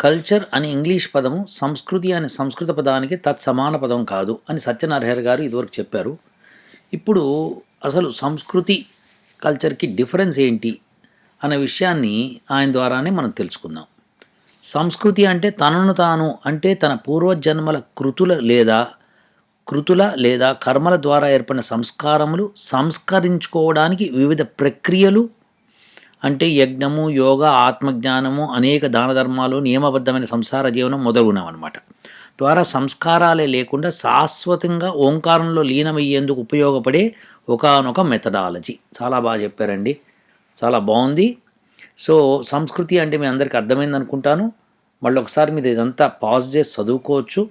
Culture అనే English పదము సంస్కృతి అనే సంస్కృత పదానికి తత్సమాన పదం కాదు అని సత్యనారాయణ గారు ఇదివరకు చెప్పారు. ఇప్పుడు అసలు సంస్కృతి కల్చర్కి డిఫరెన్స్ ఏంటి అనే విషయాన్ని ఆయన ద్వారానే మనం తెలుసుకుందాం. సంస్కృతి అంటే తనను తాను అంటే తన పూర్వజన్మల కృతుల లేదా కృతుల లేదా కర్మల ద్వారా ఏర్పడిన సంస్కారములు సంస్కరించుకోవడానికి వివిధ ప్రక్రియలు అంటే యజ్ఞము యోగ ఆత్మజ్ఞానము అనేక దాన ధర్మాలు నియమబద్ధమైన సంసార జీవనం మొదలుగునవన్నమాట. ద్వారా సంస్కారాలే లేకుండా శాశ్వతంగా ఓంకారంలో లీనమయ్యేందుకు ఉపయోగపడే ఒకానొక మెథడాలజీ చాలా బాగా చెప్పారండి. చాలా బాగుంది. సో సంస్కృతి అంటే మీ అందరికీ అర్థమైంది అనుకుంటాను మళ్ళీ ఒకసారి మీరు ఇదంతా పాజ్ చేసి చదువుకోవచ్చు.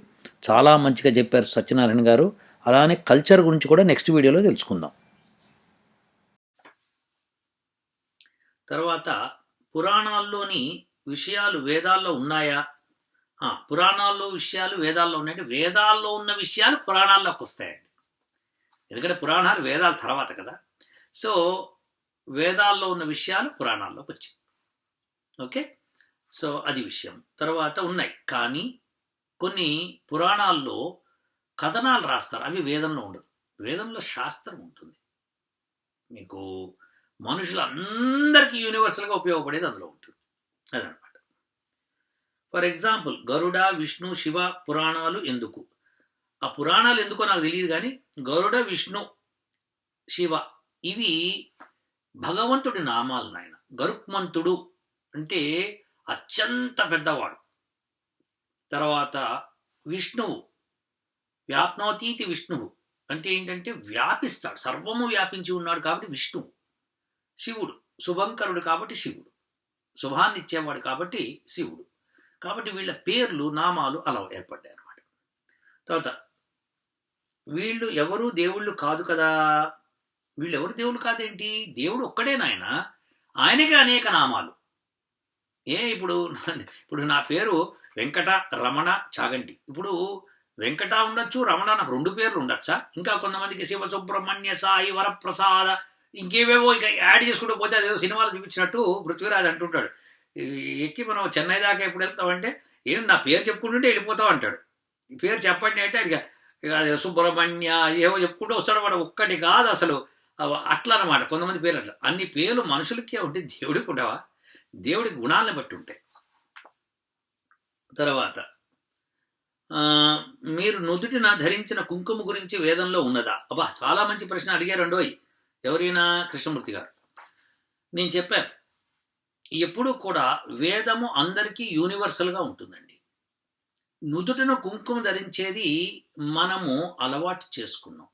చాలా మంచిగా చెప్పారు సత్యనారాయణ గారు. అలానే కల్చర్ గురించి కూడా నెక్స్ట్ వీడియోలో తెలుసుకుందాం. తర్వాత పురాణాల్లోని విషయాలు వేదాల్లో ఉన్నాయా? పురాణాల్లో విషయాలు వేదాల్లో ఉన్నాయంటే వేదాల్లో ఉన్న విషయాలు పురాణాల్లోకి వస్తాయండి. ఎందుకంటే పురాణాలు వేదాల తర్వాత కదా. సో వేదాల్లో ఉన్న విషయాలు పురాణాల్లోకి వచ్చాయి. ఓకే? సో అది విషయం. తర్వాత ఉన్నాయి. కానీ కొన్ని పురాణాల్లో కథనాలు రాస్తారు. అవి వేదంలో ఉండదు. వేదంలో శాస్త్రం ఉంటుంది. మీకు మనుషులందరికీ యూనివర్సల్గా ఉపయోగపడేది అందులో ఉంటుంది. అదనమాట. ఫర్ ఎగ్జాంపుల్ గరుడ విష్ణు శివ పురాణాలు ఎందుకు? ఆ పురాణాలు ఎందుకో నాకు తెలియదు కానీ గరుడ విష్ణు శివ ఇవి భగవంతుడి నామాలు నాయన. గరుక్మంతుడు అంటే అత్యంత పెద్దవాడు. తర్వాత విష్ణువు వ్యాప్నోతీతి విష్ణువు అంటే ఏంటంటే వ్యాపిస్తాడు. సర్వము వ్యాపించి ఉన్నాడు కాబట్టి విష్ణువు. శివుడు. శుభంకరుడు కాబట్టి శివుడు. శుభాన్ని ఇచ్చేవాడు కాబట్టి శివుడు. కాబట్టి వీళ్ళ పేర్లు నామాలు అలా ఏర్పడ్డాయి అన్నమాట తర్వాత వీళ్ళు ఎవరు దేవుళ్ళు కాదు కదా? వీళ్ళు ఎవరు దేవుళ్ళు కాదేంటి? దేవుడు ఒక్కడే నాయన. ఆయనకే అనేక నామాలు. ఏ ఇప్పుడు ఇప్పుడు నా పేరు వెంకట రమణ చాగంటి. ఇప్పుడు వెంకట ఉండొచ్చు రమణ నాకు రెండు పేర్లు ఉండొచ్చా? ఇంకా కొంతమందికి శివ సుబ్రహ్మణ్య సాయి వరప్రసాద ఇంకేవేవో ఇక యాడ్ చేసుకుంటూ పోతే అదేదో సినిమాలు చూపించినట్టు పృథ్వీరాజ్ అంటుంటాడు. ఎక్కి మనం చెన్నై దాకా ఎప్పుడు వెళ్తామంటే ఏం నా పేరు చెప్పుకుంటుంటే వెళ్ళిపోతావు అంటాడు. ఈ పేరు చెప్పండి అంటే అడిగా ఇక అదే సుబ్రహ్మణ్య ఏవో చెప్పుకుంటూ వస్తాడు వాడు ఒక్కటి కాదు అసలు. అవ- అట్లా అనమాట కొంతమంది పేర్లు అట్లా. అన్ని పేర్లు మనుషులకే ఉంటే దేవుడికి ఉండవా? దేవుడి గుణాలను బట్టి ఉంటాయి. తర్వాత మీరు మీరు నుదుటిన ధరించిన కుంకుమ గురించి వేదంలో ఉన్నదా? అబ్బా చాలా మంచి ప్రశ్న అడిగారండోయ్ ఎవరైనా కృష్ణమూర్తి గారు నేను చెప్పాను ఎప్పుడూ కూడా వేదము అందరికీ యూనివర్సల్గా ఉంటుందండి. నుదుటిన కుంకుమ ధరించేది మనము అలవాటు చేసుకున్నాం.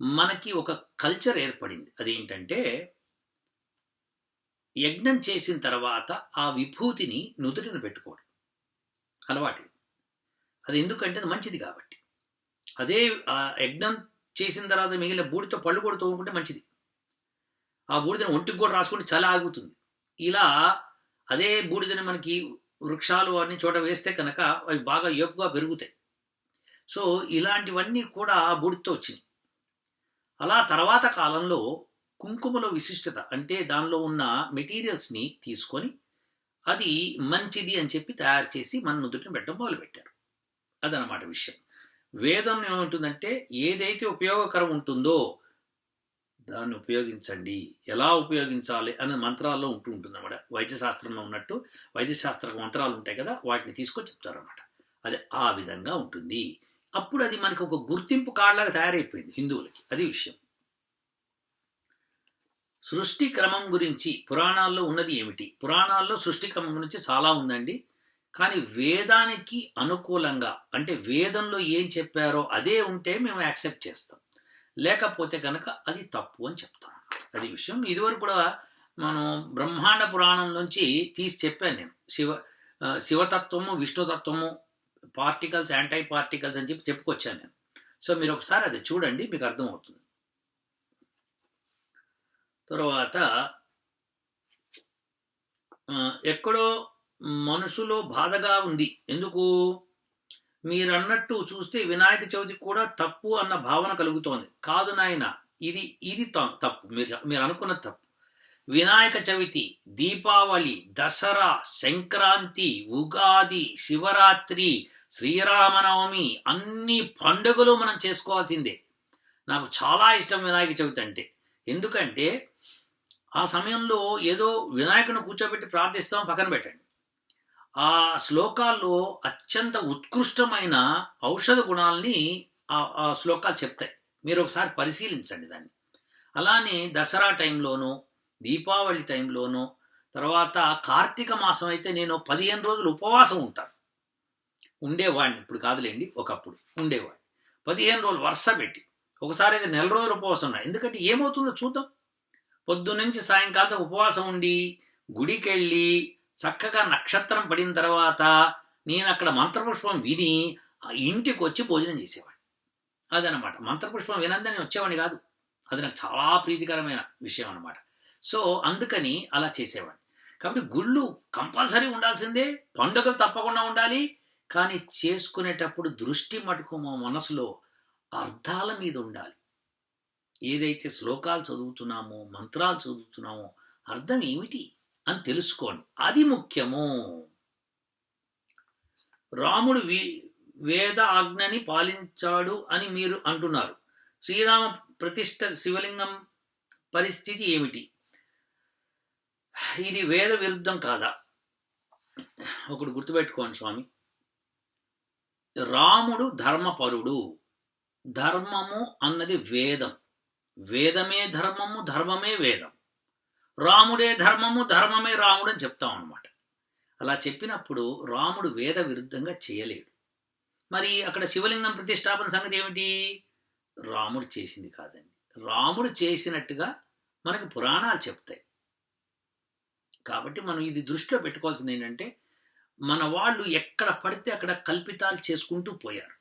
మనకి ఒక కల్చర్ ఏర్పడింది. అదేంటంటే యజ్ఞం చేసిన తర్వాత ఆ విభూతిని నుదుటిన పెట్టుకోవడం. అలవాటు. అది ఎందుకంటే అది మంచిది కాబట్టి. అదే ఆ యజ్ఞం చేసిన తర్వాత మిగిలిన బూడితో పళ్ళు కూడా తోముకుంటే మంచిది. ఆ బూడిదని ఒంటికి కూడా రాసుకుంటే చలి ఆగుతుంది ఇలా అదే బూడిదని మనకి వృక్షాలు అన్ని చోట వేస్తే కనుక అవి బాగా ఏపుగా పెరుగుతాయి. సో ఇలాంటివన్నీ కూడా ఆ బూడితో వచ్చింది అలా తర్వాత కాలంలో కుంకుమలో విశిష్టత అంటే దానిలో ఉన్న మెటీరియల్స్ని తీసుకొని అది మంచిది అని చెప్పి తయారు చేసి మన నుదుటిని పెట్టడం మొదలుపెట్టారు. అదనమాట విషయం. వేదం ఏమంటుందంటే ఏదైతే ఉపయోగకరం ఉంటుందో దాన్ని ఉపయోగించండి. ఎలా ఉపయోగించాలి అనే మంత్రాల్లో ఉంటూ ఉంటుంది అన్నమాట వైద్యశాస్త్రంలో ఉన్నట్టు వైద్యశాస్త్ర మంత్రాలు ఉంటాయి కదా వాటిని తీసుకొని చెప్తారన్నమాట. అది ఆ విధంగా ఉంటుంది. అప్పుడు అది మనకి ఒక గుర్తింపు కార్డులాగా తయారైపోయింది హిందువులకి. అది విషయం. సృష్టి క్రమం గురించి పురాణాల్లో ఉన్నది ఏమిటి? పురాణాల్లో సృష్టి క్రమం గురించి చాలా ఉందండి. కానీ వేదానికి అనుకూలంగా అంటే వేదంలో ఏం చెప్పారో అదే ఉంటే మేము యాక్సెప్ట్ చేస్తాం. లేకపోతే కనుక అది తప్పు అని చెప్తాం. అది విషయం. ఇదివరకు కూడా మనం బ్రహ్మాండ పురాణం నుంచి తీసి చెప్పాను నేను. శివ శివతత్వము విష్ణుతత్వము పార్టికల్స్ యాంటై పార్టికల్స్ అని చెప్పి చెప్పుకొచ్చాను నేను. సో మీరు ఒకసారి అది చూడండి మీకు అర్థమవుతుంది. తర్వాత ఎక్కడో మనసులో బాధగా ఉంది. ఎందుకు? మీరన్నట్టు చూస్తే వినాయక చవితి కూడా తప్పు అన్న భావన కలుగుతోంది. కాదు నాయన ఇది ఇది త- తప్పు. మీరు మీరు అనుకున్న తప్పు. వినాయక చవితి దీపావళి దసరా సంక్రాంతి ఉగాది శివరాత్రి శ్రీరామనవమి అన్ని పండుగలు మనం చేసుకోవాల్సిందే. నాకు చాలా ఇష్టం వినాయక చవితి అంటే. ఎందుకంటే ఆ సమయంలో ఏదో వినాయకుని కూర్చోబెట్టి ప్రార్థిస్తాం పక్కన పెట్టండి. ఆ శ్లోకాల్లో అత్యంత ఉత్కృష్టమైన ఔషధ గుణాలని ఆ శ్లోకాలు చెప్తాయి. మీరు ఒకసారి పరిశీలించండి దాన్ని. అలానే దసరా టైంలోనూ దీపావళి టైంలోనూ తర్వాత కార్తీక మాసం అయితే నేను పదిహేను రోజులు ఉపవాసం ఉంటాను. ఉండేవాడిని ఇప్పుడు కాదులేండి ఒకప్పుడు ఉండేవాడిని. పదిహేను రోజులు వరుస పెట్టి ఒకసారి అయితే నెల రోజులు ఉపవాసం ఉన్నా. ఎందుకంటే ఏమవుతుందో చూద్దాం. పొద్దు నుంచి సాయంకాలం ఉపవాసం ఉండి గుడికి వెళ్ళి చక్కగా నక్షత్రం పడిన తర్వాత నేను అక్కడ మంత్రపుష్పం విని ఆ ఇంటికి వచ్చి భోజనం చేసేవాడిని. అదనమాట మంత్రపుష్పం వినందని వచ్చేవాడిని కాదు. అది నాకు చాలా ప్రీతికరమైన విషయం అనమాట సో అందుకని అలా చేసేవాడిని. కాబట్టి గుళ్ళు కంపల్సరీ ఉండాల్సిందే. పండుగలు తప్పకుండా ఉండాలి. కానీ చేసుకునేటప్పుడు దృష్టి మటుకు మా మనసులో అర్థాల మీద ఉండాలి. ఏదైతే శ్లోకాలు చదువుతున్నామో మంత్రాలు చదువుతున్నామో అర్థం ఏమిటి? అని తెలుసుకోండి. అది ముఖ్యము. రాముడు వి వేద ఆజ్ఞని పాలించాడు అని మీరు అంటున్నారు. శ్రీరామ ప్రతిష్ట శివలింగం పరిస్థితి ఏమిటి? ఇది వేద విరుద్ధం కాదా? ఒకడు గుర్తుపెట్టుకోండి స్వామి. రాముడు ధర్మపరుడు. ధర్మము అన్నది వేదం. వేదమే ధర్మము ధర్మమే వేదం. రాముడే ధర్మము ధర్మమే రాముడు అని చెప్తాం అనమాట అలా చెప్పినప్పుడు రాముడు వేద విరుద్ధంగా చేయలేడు. మరి అక్కడ శివలింగం ప్రతిష్టాపన సంగతి ఏమిటి? రాముడు చేసింది కాదండి. రాముడు చేసినట్టుగా మనకి పురాణాలు చెప్తాయి. కాబట్టి మనం ఇది దృష్టిలో పెట్టుకోవాల్సింది ఏంటంటే మన వాళ్ళు ఎక్కడ పడితే అక్కడ కల్పితాలు చేసుకుంటూ పోయారు.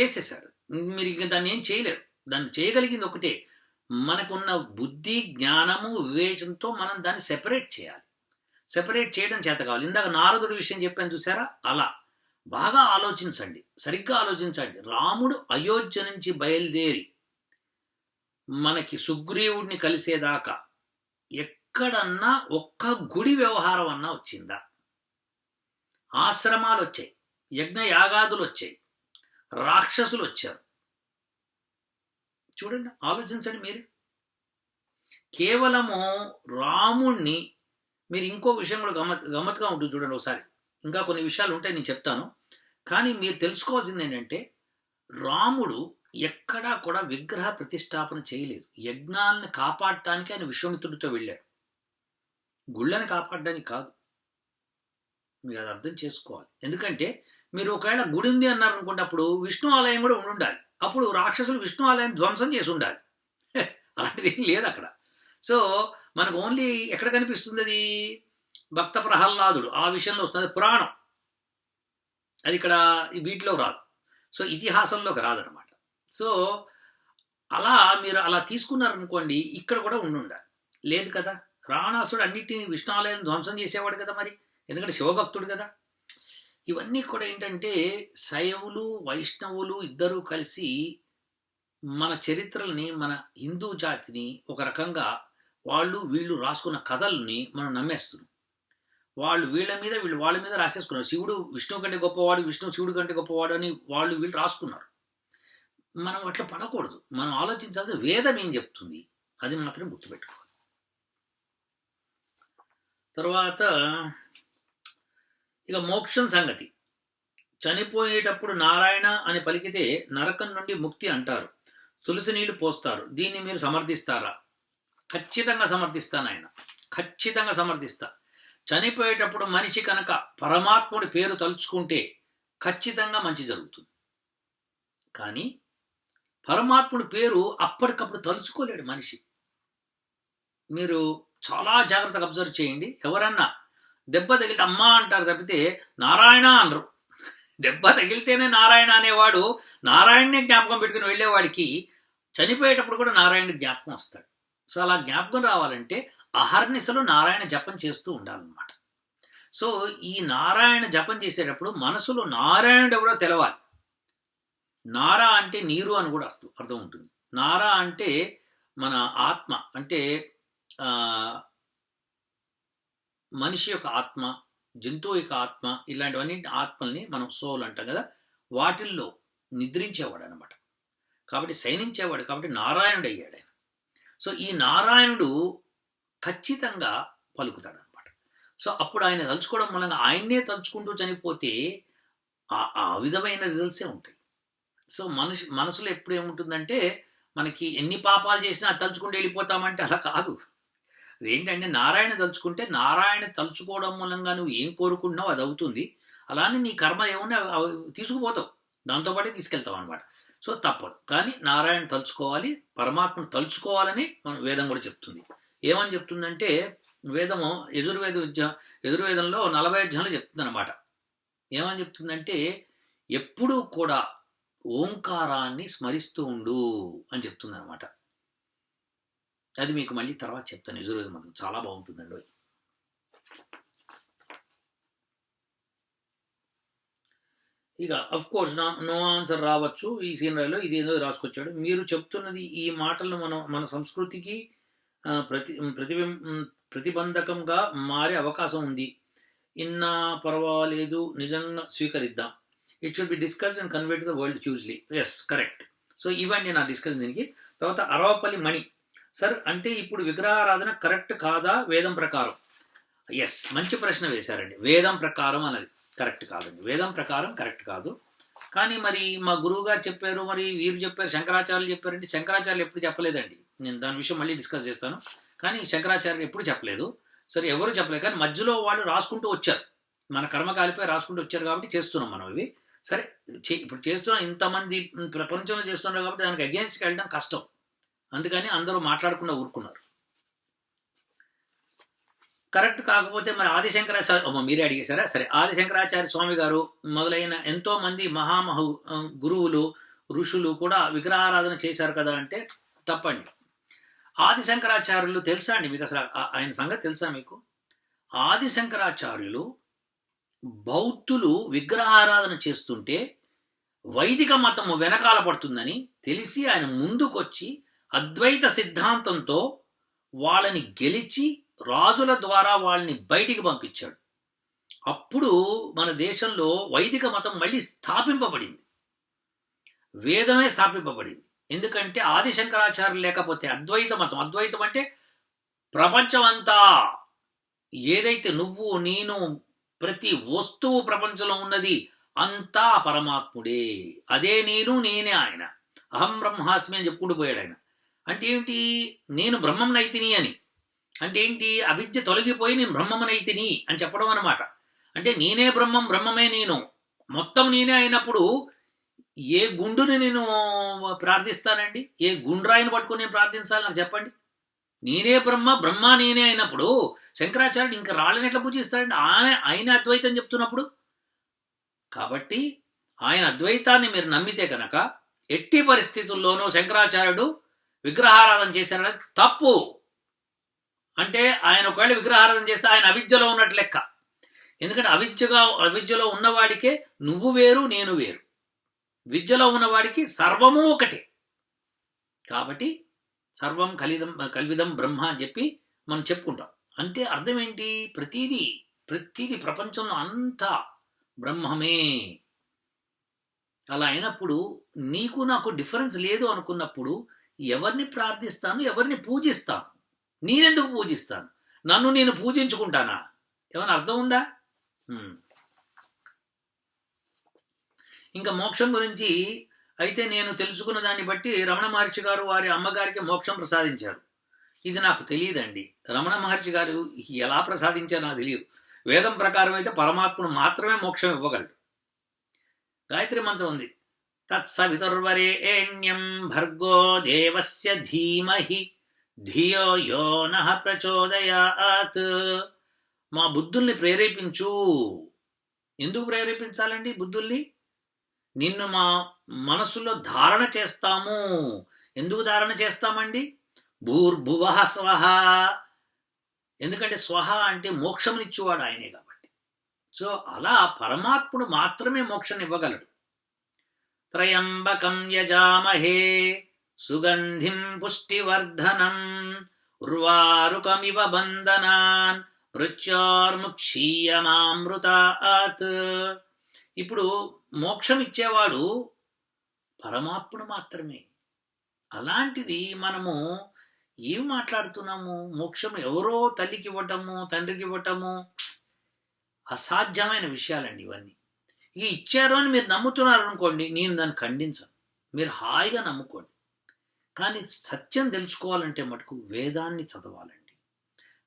చేసేసారు మీరు ఇంకా దాన్ని ఏం చేయలేరు. దాన్ని చేయగలిగింది ఒకటే. మనకున్న బుద్ధి జ్ఞానము వివేచనతో మనం దాన్ని సెపరేట్ చేయాలి. సెపరేట్ చేయడం చేత కావాలి. ఇందాక నారదుడి విషయం చెప్పాను చూసారా? అలా. బాగా ఆలోచించండి. సరిగ్గా ఆలోచించండి. రాముడు అయోధ్య నుంచి బయలుదేరి మనకి సుగ్రీవుడిని కలిసేదాకా ఎక్కడన్నా ఒక్క గుడి వ్యవహారం అన్నా వచ్చిందా? ఆశ్రమాలు వచ్చాయి యజ్ఞ యాగాదులు వచ్చాయి రాక్షసులు వచ్చారు చూడండి ఆలోచించండి మీరు. కేవలము రాముణ్ణి మీరు ఇంకో విషయం కూడా గమ్మత్ గమ్మత్గా ఉంటుంది చూడండి ఒకసారి. ఇంకా కొన్ని విషయాలు ఉంటాయి నేను చెప్తాను. కానీ మీరు తెలుసుకోవాల్సింది ఏంటంటే రాముడు ఎక్కడా కూడా విగ్రహ ప్రతిష్టాపన చేయలేదు. యజ్ఞాలను కాపాడటానికి ఆయన విశ్వమిత్రుడితో వెళ్ళాడు. గుళ్ళని కాపాడడానికి కాదు. మీరు అది అర్థం చేసుకోవాలి. ఎందుకంటే మీరు ఒకవేళ గుడి ఉంది అన్నారు అనుకుంటే అప్పుడు విష్ణు ఆలయం కూడా ఉండి ఉండాలి అప్పుడు రాక్షసులు విష్ణు ఆలయం ధ్వంసం చేసి ఉండాలి అలాంటిది ఏం లేదు అక్కడ సో మనకు ఓన్లీ ఎక్కడ కనిపిస్తుంది అది భక్త ప్రహ్లాదుడు ఆ విషయంలో వస్తుంది. పురాణం. అది ఇక్కడ వీటిలో రాదు. సో ఇతిహాసంలోకి రాదనమాట సో అలా మీరు అలా తీసుకున్నారనుకోండి ఇక్కడ కూడా ఉండి ఉండాలి లేదు కదా? రావణాసుడు అన్నిటిని విష్ణాలయం ధ్వంసం చేసేవాడు కదా మరి? ఎందుకంటే శివభక్తుడు కదా? ఇవన్నీ కూడా ఏంటంటే శైవులు వైష్ణవులు ఇద్దరూ కలిసి మన చరిత్రల్ని మన హిందూ జాతిని ఒక రకంగా వాళ్ళు వీళ్ళు రాసుకున్న కథల్ని మనం నమ్మేస్తున్నాం. వాళ్ళు వీళ్ళ మీద వీళ్ళు వాళ్ళ మీద రాసేసుకున్నారు. శివుడు విష్ణువు కంటే గొప్పవాడు విష్ణు శివుడు కంటే గొప్పవాడు అని వాళ్ళు వీళ్ళు రాసుకున్నారు. మనం అట్లా పడకూడదు. మనం ఆలోచించాల్సి వేదం ఏం చెప్తుంది? అది మాత్రం గుర్తుపెట్టుకోవాలి. తర్వాత ఇక మోక్షం సంగతి. చనిపోయేటప్పుడు నారాయణ అని పలికితే నరకం నుండి ముక్తి అంటారు. తులసి నీళ్ళు పోస్తారు. దీన్ని మీరు సమర్థిస్తారా? ఖచ్చితంగా సమర్థిస్తాను ఆయన ఖచ్చితంగా సమర్థిస్తా. చనిపోయేటప్పుడు మనిషి కనుక పరమాత్ముడి పేరు తలుచుకుంటే ఖచ్చితంగా మంచి జరుగుతుంది. కానీ పరమాత్ముడి పేరు అప్పటికప్పుడు తలుచుకోలేడు మనిషి. మీరు చాలా జాగ్రత్తగా అబ్జర్వ్ చేయండి. ఎవరన్నా దెబ్బ తగిలితే అమ్మా అంటారు తప్పితే నారాయణ అనరు. దెబ్బ తగిలితేనే నారాయణ అనేవాడు నారాయణనే జ్ఞాపకం పెట్టుకుని వెళ్ళేవాడికి చనిపోయేటప్పుడు కూడా నారాయణ జ్ఞాపకం వస్తాడు. సో అలా జ్ఞాపకం రావాలంటే అహర్నిశలు నారాయణ జపం చేస్తూ ఉండాలన్నమాట. సో ఈ నారాయణ జపం చేసేటప్పుడు మనసులో నారాయణుడు ఎవరో తెలవాలి. నారా అంటే నీరు అని కూడా వస్తూ అర్థం ఉంటుంది. నారా అంటే మన ఆత్మ అంటే మనిషి యొక్క ఆత్మ జంతువు యొక్క ఆత్మ ఇలాంటివన్నీ ఆత్మల్ని మనం సోల్ అంటాం కదా వాటిల్లో నిద్రించేవాడు అనమాట కాబట్టి శయనించేవాడు కాబట్టి నారాయణుడు అయ్యాడు ఆయన. సో ఈ నారాయణుడు ఖచ్చితంగా పలుకుతాడు అనమాట సో అప్పుడు ఆయన తలుచుకోవడం మూలంగా ఆయన్నే తలుచుకుంటూ చనిపోతే ఆ- విధమైన రిజల్ట్సే ఉంటాయి. సో మనిషి మనసులో ఎప్పుడు ఏముంటుందంటే మనకి ఎన్ని పాపాలు చేసినా అది తలుచుకుంటూ వెళ్ళిపోతామంటే అలా కాదు. అదేంటంటే నారాయణ తలుచుకుంటే నారాయణ తలుచుకోవడం మూలంగా నువ్వు ఏం కోరుకుంటున్నావు అది అవుతుంది. అలానే నీ కర్మ ఏమన్నా తీసుకుపోతావు. దాంతోపాటే తీసుకెళ్తావు అనమాట సో తప్పదు. కానీ నారాయణ తలుచుకోవాలి పరమాత్మను తలుచుకోవాలని మన వేదం కూడా చెప్తుంది. ఏమని చెప్తుందంటే వేదము యజుర్వేద విద్య యజుర్వేదంలో నలభై అధ్యాయులు చెప్తుంది అనమాట ఏమని చెప్తుందంటే ఎప్పుడూ కూడా ఓంకారాన్ని స్మరిస్తూ ఉండు అని చెప్తుంది అనమాట అది మీకు మళ్ళీ తర్వాత చెప్తాను. యజుర్వేద మంత్రం చాలా బాగుంటుందండి అది. ఇక అఫ్ కోర్స్ నా నో ఆన్సర్ రావచ్చు. ఈ సీనరీలో ఇదేదో రాసుకొచ్చాడు. మీరు చెప్తున్నది ఈ మాటలు మన మన సంస్కృతికి ప్రతి ప్రతిబిం ప్రతిబంధకంగా మారే అవకాశం ఉంది. ఇన్నా పర్వాలేదు నిజంగా స్వీకరిద్దాం. It should be discuss and convey to the world hugely yes correct so ఇవన్నీ నా డిస్కస్ దీనికి. తర్వాత అరవపల్లి మణి. సార్ అంటే ఇప్పుడు విగ్రహారాధన కరెక్ట్ కాదా? వేదం ప్రకారం. ఎస్ మంచి ప్రశ్న వేశారండి. వేదం ప్రకారం అన్నది. కరెక్ట్ కాదండి. వేదం ప్రకారం కరెక్ట్ కాదు. కానీ మరి మా గురువు గారు చెప్పారు మరి వీరు చెప్పారు శంకరాచార్యులు చెప్పారంటే శంకరాచార్యులు ఎప్పుడు చెప్పలేదండి. నేను దాని విషయం మళ్ళీ డిస్కస్ చేస్తాను. కానీ శంకరాచార్యులు ఎప్పుడు చెప్పలేదు. సరే ఎవరు చెప్పలేదు. కానీ మధ్యలో వాళ్ళు రాసుకుంటూ వచ్చారు. మన కర్మకాలిపై రాసుకుంటూ వచ్చారు కాబట్టి చేస్తున్నాం మనం ఇవి. సరే చే- ఇప్పుడు చేస్తున్నాం ఇంతమంది ప్రపంచంలో చేస్తున్నారు కాబట్టి దానికి అగేన్స్ట్కి వెళ్ళడం కష్టం. అందుకని అందరూ మాట్లాడకుండా ఊరుకున్నారు. కరెక్ట్ కాకపోతే మరి ఆదిశంకరాచార్య మీరే అడిగేశారా? సరే ఆదిశంకరాచార్య స్వామి గారు మొదలైన ఎంతోమంది మహామహు గురువులు ఋషులు కూడా విగ్రహారాధన చేశారు కదా అంటే తప్పండి. ఆదిశంకరాచార్యులు తెలుసా అండి మీకు అసలు ఆయన సంగతి తెలుసా మీకు? ఆదిశంకరాచార్యులు బౌద్ధులు విగ్రహారాధన చేస్తుంటే వైదిక మతము వెనకాల పడుతుందని తెలిసి ఆయన ముందుకొచ్చి అద్వైత సిద్ధాంతంతో వాళ్ళని గెలిచి రాజుల ద్వారా వాళ్ళని బయటికి పంపించాడు. అప్పుడు మన దేశంలో వైదిక మతం మళ్ళీ స్థాపింపబడింది. వేదమే స్థాపింపబడింది. ఎందుకంటే ఆది శంకరాచార్యులు లేకపోతే అద్వైత మతం అద్వైతం అంటే ప్రపంచం అంతా ఏదైతే నువ్వు నేను ప్రతి వస్తువు ప్రపంచంలో ఉన్నది అంతా పరమాత్ముడే. అదే నేను నేనే ఆయన. అహం బ్రహ్మాస్మి అని చెప్పుకుంటూ పోయాడు ఆయన. అంటే ఏంటి నేను బ్రహ్మంనైతిని అని. అంటే ఏంటి? అవిద్య తొలగిపోయి నేను బ్రహ్మమునైతిని అని చెప్పడం అనమాట అంటే నేనే బ్రహ్మం బ్రహ్మమే నేను. మొత్తం నేనే అయినప్పుడు ఏ గుండుని నేను ప్రార్థిస్తానండి? ఏ గుండ్రాయిని పట్టుకుని నేను ప్రార్థించాలి నాకు చెప్పండి? నేనే బ్రహ్మ బ్రహ్మ నేనే అయినప్పుడు శంకరాచార్యుడు ఇంకా రాళ్ళని ఎట్లా పూజిస్తాడండి? ఆయన ఆయన అద్వైతం చెప్తున్నప్పుడు. కాబట్టి ఆయన అద్వైతాన్ని మీరు నమ్మితే కనుక ఎట్టి పరిస్థితుల్లోనూ శంకరాచార్యుడు విగ్రహారాధన చేశారనేది తప్పు. అంటే ఆయన ఒకవేళ విగ్రహారాధన చేస్తే ఆయన అవిద్యలో ఉన్నట్లు లెక్క. ఎందుకంటే అవిద్యగా అవిద్యలో ఉన్నవాడికే నువ్వు వేరు నేను వేరు. విద్యలో ఉన్నవాడికి సర్వము ఒకటే. కాబట్టి సర్వం కలిదం కల్విదం బ్రహ్మ అని చెప్పి మనం చెప్పుకుంటాం. అంటే అర్థం ఏంటి ప్రతీది ప్రతీది ప్రపంచంలో అంతా బ్రహ్మమే. అలా అయినప్పుడు నీకు నాకు డిఫరెన్స్ లేదు అనుకున్నప్పుడు ఎవరిని ప్రార్థిస్తాను ఎవరిని పూజిస్తాను? నేనెందుకు పూజిస్తాను? నన్ను నేను పూజించుకుంటానా? ఏమైనా అర్థం ఉందా? ఇంకా మోక్షం గురించి అయితే నేను తెలుసుకున్న దాన్ని బట్టి రమణ మహర్షి గారు వారి అమ్మగారికి మోక్షం ప్రసాదించారు. ఇది నాకు తెలియదండి. రమణ మహర్షి గారు ఎలా ప్రసాదించారో నాకు తెలియదు. వేదం ప్రకారం అయితే పరమాత్ముడు మాత్రమే మోక్షం ఇవ్వగలడు. గాయత్రి మంత్రం ఉంది. తత్సవితుర్వరేణ్యం భర్గో దేవస్య ధీమహి. ధియో యో నహ ప్రచోదయాత్. మా బుద్ధుల్ని ప్రేరేపించు. ఎందుకు ప్రేరేపించాలండి బుద్ధుల్ని? నిన్ను మా మనసులో ధారణ చేస్తాము. ఎందుకు ధారణ చేస్తామండి? భూర్భువ స్వహ ఎందుకంటే స్వహ అంటే మోక్షమునిచ్చేవాడు ఆయనే కాబట్టి. సో అలా పరమాత్ముడు మాత్రమే మోక్షం ఇవ్వగలడు త్రయంబకం యజామహే సుగంధిం పుష్టివర్ధనం. ఉర్వారుకమివ బంధనాన్ మృత్యోర్ముక్షీయమామృతాత్. ఇప్పుడు మోక్షం ఇచ్చేవాడు పరమాత్ముడు మాత్రమే. అలాంటిది మనము ఏం మాట్లాడుతున్నాము? మోక్షం ఎవరో తల్లికి ఇవ్వటము తండ్రికి ఇవ్వటము? అసాధ్యమైన విషయాలండి ఇవన్నీ. ఇక ఇచ్చారు అని మీరు నమ్ముతున్నారు అనుకోండి నేను దాన్ని ఖండించను. మీరు హాయిగా నమ్ముకోండి. కానీ సత్యం తెలుసుకోవాలంటే మటుకు వేదాన్ని చదవాలండి.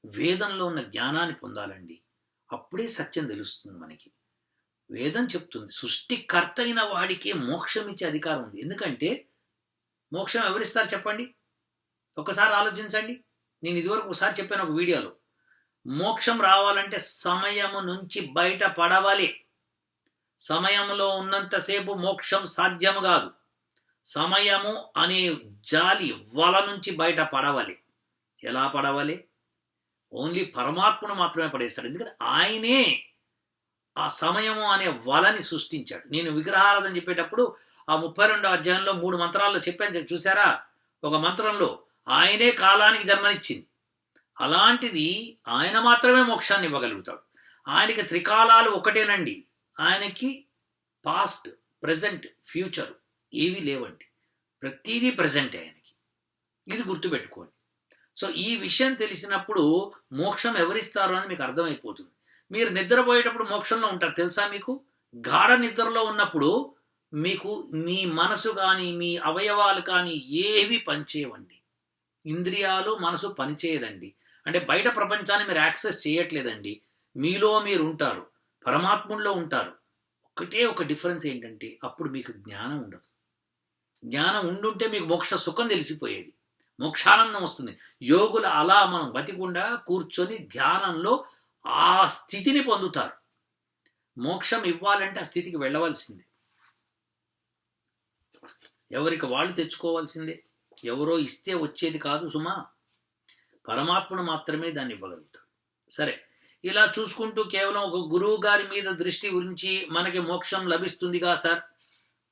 వేదంలో ఉన్న జ్ఞానాన్ని పొందాలండి. అప్పుడే సత్యం తెలుస్తుంది మనకి. వేదం చెప్తుంది సృష్టికర్త అయిన వాడికే మోక్షం ఇచ్చే అధికారం ఉంది. ఎందుకంటే మోక్షం ఎవరిస్తారు చెప్పండి? ఒకసారి ఆలోచించండి. నేను ఇదివరకు ఒకసారి చెప్పాను ఒక వీడియోలో. మోక్షం రావాలంటే సమయము నుంచి బయట పడవాలి. సమయంలో ఉన్నంతసేపు మోక్షం సాధ్యము కాదు. సమయము అనే జాలి వల నుంచి బయట పడవాలి. ఎలా పడవాలి? ఓన్లీ పరమాత్మను మాత్రమే పడేస్తాడు. ఎందుకంటే ఆయనే ఆ సమయము అనే వలని సృష్టించాడు. నేను విగ్రహారాధన చెప్పేటప్పుడు ఆ ముప్పై రెండో అధ్యాయంలో మూడు మంత్రాల్లో చెప్పాను. చూసారా ఒక మంత్రంలో ఆయనే కాలానికి జన్మనిచ్చింది. అలాంటిది ఆయన మాత్రమే మోక్షాన్ని ఇవ్వగలుగుతాడు. ఆయనకి త్రికాలాలు ఒకటేనండి. ఆయనకి పాస్ట్ ప్రజెంట్ ఫ్యూచర్ ఏవి లేవండి. ప్రతిదీ ప్రజెంటే ఆయనకి. ఇది గుర్తుపెట్టుకోండి. సో ఈ విషయం తెలిసినప్పుడు మోక్షం ఎవరిస్తారు అని మీకు అర్థమైపోతుంది. మీరు నిద్రపోయేటప్పుడు మోక్షంలో ఉంటారు. తెలుసా మీకు? గాఢ నిద్రలో ఉన్నప్పుడు మీకు మీ మనసు కానీ మీ అవయవాలు కానీ ఏవి పనిచేయవండి. ఇంద్రియాలు మనసు పనిచేయదండి. అంటే బయట ప్రపంచాన్ని మీరు యాక్సెస్ చేయట్లేదండి. మీలో మీరు ఉంటారు. పరమాత్ముల్లో ఉంటారు. ఒకటే ఒక డిఫరెన్స్ ఏంటంటే అప్పుడు మీకు జ్ఞానం ఉండదు. జ్ఞానం ఉండుంటే మీకు మోక్ష సుఖం తెలిసిపోయేది. మోక్షానందం వస్తుంది. యోగులు అలా మనం బతికుండా కూర్చొని ధ్యానంలో ఆ స్థితిని పొందుతారు. మోక్షం ఇవ్వాలంటే ఆ స్థితికి వెళ్ళవలసిందే. ఎవరికి వాళ్ళు తెచ్చుకోవాల్సిందే. ఎవరో ఇస్తే వచ్చేది కాదు సుమా. పరమాత్ముడు మాత్రమే దాన్ని ఇవ్వగలుగుతాడు. సరే. ఇలా చూసుకుంటూ కేవలం ఒక గురువు గారి మీద దృష్టి గురించి మనకి మోక్షం లభిస్తుందిగా సార్.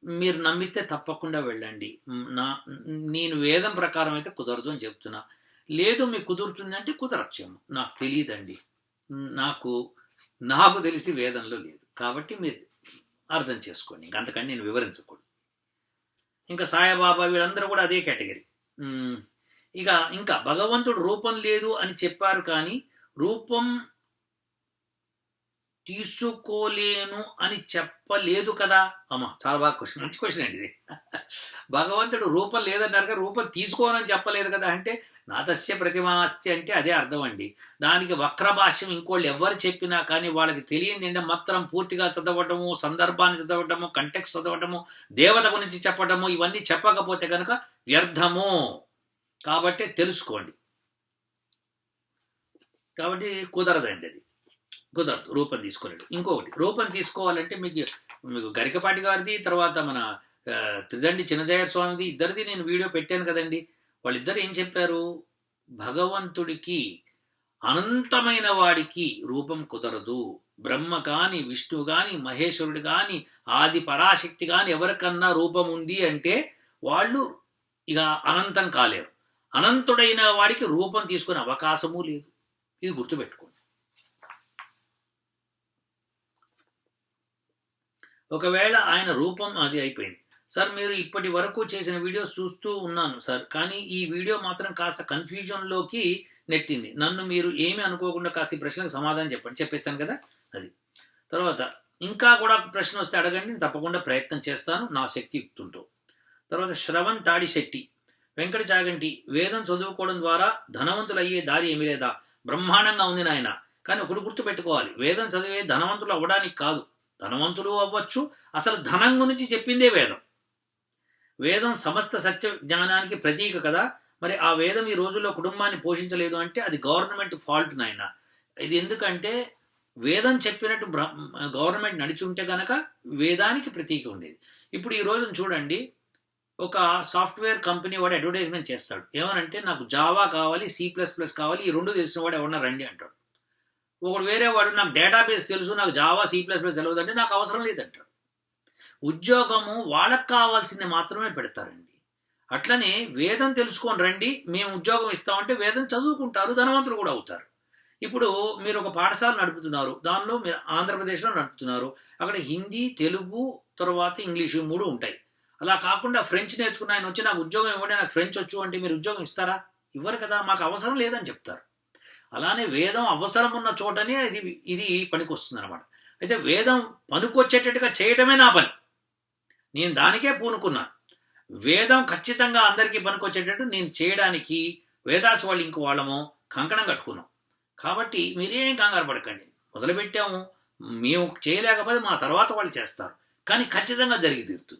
మీరు నమ్మితే తప్పకుండా వెళ్ళండి. నా నేను వేదం ప్రకారం అయితే కుదరదు అని చెప్తున్నా. లేదు మీకు కుదురుతుంది అంటే కుదరచ్చేమో. నాకు తెలియదండి. నాకు నాకు తెలిసి వేదంలో లేదు. కాబట్టి మీరు అర్థం చేసుకోండి. ఇంక అంతకంటే నేను వివరించకూడదు. ఇంకా సాయిబాబా వీళ్ళందరూ కూడా అదే కేటగిరీ. ఇక ఇంకా భగవంతుడు రూపం లేదు అని చెప్పారు కానీ రూపం తీసుకోలేను అని చెప్పలేదు కదా? అమ్మ చాలా బాగా క్వశ్చన్ మంచి క్వశ్చన్ అండి ఇది. భగవంతుడు రూపం లేదన్నారు రూపం తీసుకోనని చెప్పలేదు కదా? అంటే నాదస్య ప్రతిమాస్తి అంటే అదే అర్థం అండి. దానికి వక్ర భాష్యం ఇంకోళ్ళు ఎవరు చెప్పినా కానీ వాళ్ళకి తెలియంది అంటే మాత్రం పూర్తిగా చదవటము సందర్భాన్ని చదవటము కంటెక్స్ చదవటము దేవత గురించి చెప్పటము ఇవన్నీ చెప్పకపోతే కనుక వ్యర్థము. కాబట్టి తెలుసుకోండి. కాబట్టి కుదరదండి అది. కుదరదు రూపం తీసుకోలేడు ఇంకొకటి రూపం తీసుకోవాలంటే మీకు మీకు గరికపాటి గారిది తర్వాత మన త్రిదండి చిన్నజయ స్వామిది ఇద్దరిది నేను వీడియో పెట్టాను కదండి. వాళ్ళిద్దరు ఏం చెప్పారు? భగవంతుడికి అనంతమైన వాడికి రూపం కుదరదు. బ్రహ్మ కానీ విష్ణు కానీ మహేశ్వరుడు కానీ ఆది పరాశక్తి కానీ ఎవరికన్నా రూపం ఉంది అంటే వాళ్ళు ఇక అనంతం కాలేరు. అనంతుడైన వాడికి రూపం తీసుకునే అవకాశము లేదు. ఇది గుర్తుపెట్టుకోండి. ఒకవేళ ఆయన రూపం అది అయిపోయింది. సార్ మీరు ఇప్పటి వరకు చేసిన వీడియోస్ చూస్తూ ఉన్నాను సార్ కానీ ఈ వీడియో మాత్రం కాస్త కన్ఫ్యూజన్లోకి నెట్టింది. నన్ను మీరు ఏమి అనుకోకుండా కాస్త ఈ ప్రశ్నకు సమాధానం చెప్పండి చెప్పేశాను కదా అది. తర్వాత ఇంకా కూడా ప్రశ్న వస్తే అడగండి నేను తప్పకుండా ప్రయత్నం చేస్తాను నా శక్తి యుక్తుంటూ. తర్వాత శ్రవణ్ తాడి శెట్టి వెంకట చాగంటి వేదం చదువుకోవడం ద్వారా ధనవంతులు అయ్యే దారి ఏమీ లేదా? బ్రహ్మాండంగా ఉంది నాయన. కానీ ఒకటి గుర్తు పెట్టుకోవాలి వేదం చదివే ధనవంతులు అవ్వడానికి కాదు. ధనవంతులు అవ్వచ్చు. అసలు ధనం గురించి చెప్పిందే వేదం. వేదం సమస్త సత్య జ్ఞానానికి ప్రతీక కదా. మరి ఆ వేదం ఈ రోజుల్లో కుటుంబాన్ని పోషించలేదు అంటే అది గవర్నమెంట్ ఫాల్ట్ నాయన. ఇది ఎందుకంటే వేదం చెప్పినట్టు గవర్నమెంట్ నడిచి ఉంటే గనక వేదానికి ప్రతీక ఉండేది. ఇప్పుడు ఈ రోజున చూడండి. ఒక సాఫ్ట్వేర్ కంపెనీ వాడు అడ్వర్టైజ్మెంట్ చేస్తాడు. ఏమనంటే నాకు జావా కావాలి సి ప్లస్ ప్లస్ కావాలి ఈ రెండు తెలిసిన వాడు ఎవరన్నా రండి అంటాడు. ఒకడు వేరే వాడు నాకు డేటాబేస్ తెలుసు నాకు జావా సి ప్లస్ ప్లస్ తెలియదు అంటే నాకు అవసరం లేదంటాడు. ఉద్యోగము వాళ్ళకు కావాల్సింది మాత్రమే పెడతారండి. అట్లనే వేదం తెలుసుకొని రండి మేము ఉద్యోగం ఇస్తామంటే వేదం చదువుకుంటారు ధనవంతులు కూడా అవుతారు. ఇప్పుడు మీరు ఒక పాఠశాల నడుపుతున్నారు దానిలో మీరు ఆంధ్రప్రదేశ్లో నడుపుతున్నారు అక్కడ హిందీ తెలుగు తర్వాత ఇంగ్లీషు మూడు ఉంటాయి. అలా కాకుండా ఫ్రెంచ్ నేర్చుకున్న ఆయన వచ్చి నాకు ఉద్యోగం ఇవ్వండి నాకు ఫ్రెంచ్ వచ్చు అంటే మీరు ఉద్యోగం ఇస్తారా? ఇవ్వరు కదా మాకు అవసరం లేదని చెప్తారు. అలానే వేదం అవసరం ఉన్న చోటనే ఇది ఇది పనికొస్తుంది అనమాట అయితే వేదం పనికొచ్చేటట్టుగా చేయటమే నా పని. నేను దానికే పూనుకున్నాను వేదం ఖచ్చితంగా అందరికీ పనికొచ్చేటట్టు నేను చేయడానికి వేదాస్ వాళ్ళు ఇంక వాళ్ళము కంకణం కట్టుకున్నాం. కాబట్టి మీరేం కంగారు పడకండి. మొదలుపెట్టాము. మేము చేయలేకపోతే మా తర్వాత వాళ్ళు చేస్తారు. కానీ ఖచ్చితంగా జరిగి తీరుతుంది.